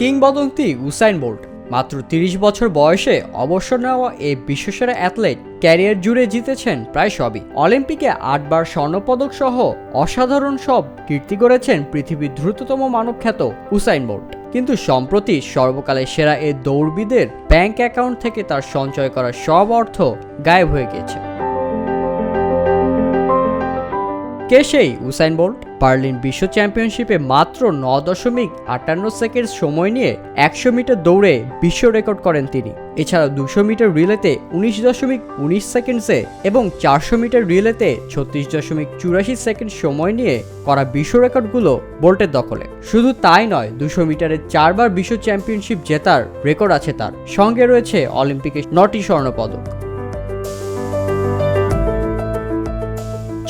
কিংবদন্তি Usain bolt. মাত্র তিরিশ বছর বয়সে অবসর নেওয়া এই বিশ্বসেরা অ্যাথলেট ক্যারিয়ার জুড়ে জিতেছেন প্রায় সবই। অলিম্পিকে আটবার স্বর্ণপদক সহ অসাধারণ সব কীর্তি করেছেন পৃথিবীর দ্রুততম মানবখ্যাত উসাইন বোল্ট। কিন্তু সম্প্রতি সর্বকালের সেরা এই দৌড়বিদের ব্যাংক অ্যাকাউন্ট থেকে তার সঞ্চয় করা সব অর্থ গায়েব হয়ে গিয়েছে। কে সেই উসাইন বোল্ট বার্লিন বিশ্ব চ্যাম্পিয়নশিপে মাত্র ন দশমিক আটান্ন সেকেন্ড সময় নিয়ে একশো মিটার দৌড়ে বিশ্ব রেকর্ড করেন তিনি। এছাড়া দুশো মিটার রিলেতে উনিশ দশমিক উনিশ সেকেন্ডসে এবং চারশো মিটার রিলেতে ছত্রিশ দশমিক চুরাশি সেকেন্ড সময় নিয়ে করা বিশ্ব রেকর্ডগুলো বোল্টের দখলে। শুধু তাই নয়, দুশো মিটারে চারবার বিশ্ব চ্যাম্পিয়নশিপ জেতার রেকর্ড আছে তার। সঙ্গে রয়েছে অলিম্পিকে নটি স্বর্ণপদক।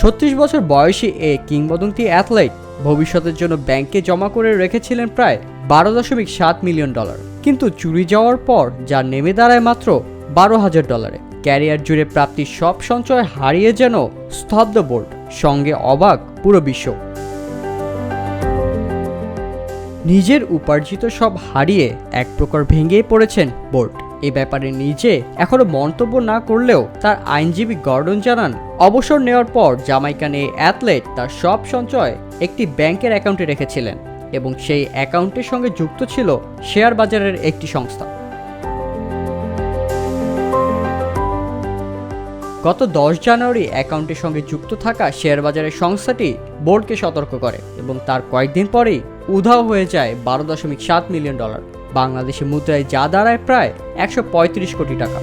ছত্রিশ বছর বয়সী এ কিংবদন্তি অ্যাথলেট ভবিষ্যতের জন্য ব্যাংকে জমা করে রেখেছিলেন প্রায় বারো দশমিক সাত মিলিয়ন ডলার। কিন্তু চুরি যাওয়ার পর যা নেমে দাঁড়ায় মাত্র বারো হাজার ডলারে। ক্যারিয়ার জুড়ে প্রাপ্তির সব সঞ্চয় হারিয়ে যেন স্তব্ধ বোর্ড, সঙ্গে অবাক পুরো বিশ্ব। নিজের উপার্জিত সব হারিয়ে এক প্রকার ভেঙেই পড়েছেন বোল্ট এ ব্যাপারে নিজে এখনও মন্তব্য না করলেও তার আইনজীবী গর্ডন জানান, অবসর নেওয়ার পর জামাইকান এই অ্যাথলেট তার সব সঞ্চয় একটি ব্যাংকের অ্যাকাউন্টে রেখেছিলেন এবং সেই অ্যাকাউন্টের সঙ্গে যুক্ত ছিল শেয়ার বাজারের একটি সংস্থা। গত দশ জানুয়ারি অ্যাকাউন্টের সঙ্গে যুক্ত থাকা শেয়ার বাজারের সংস্থাটি বোর্ডকে সতর্ক করে এবং তার কয়েকদিন পরেই উধাও হয়ে যায় বারো দশমিক সাত মিলিয়ন ডলার। বাংলাদেশি মুদ্রায় যা দাঁড়ায় প্রায় একশো পঁয়ত্রিশ কোটি টাকা।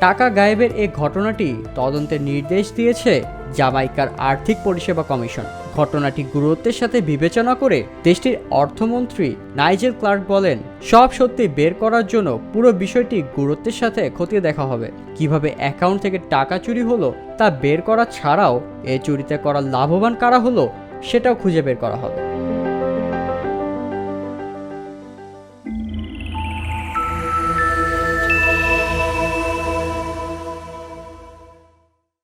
টাকা গায়েবের এই ঘটনাটি তদন্তের নির্দেশ দিয়েছে জামাইকার আর্থিক পরিষেবা কমিশন। ঘটনাটি গুরুত্বের সাথে বিবেচনা করে দেশটির অর্থমন্ত্রী নাইজেল ক্লার্ক বলেন, সব সত্যি বের করার জন্য পুরো বিষয়টি গুরুত্বের সাথে খতিয়ে দেখা হবে। কীভাবে অ্যাকাউন্ট থেকে টাকা চুরি হলো তা বের করা ছাড়াও এ চুরিতে করা লাভবান কারা হলো সেটাও খুঁজে বের করা হবে।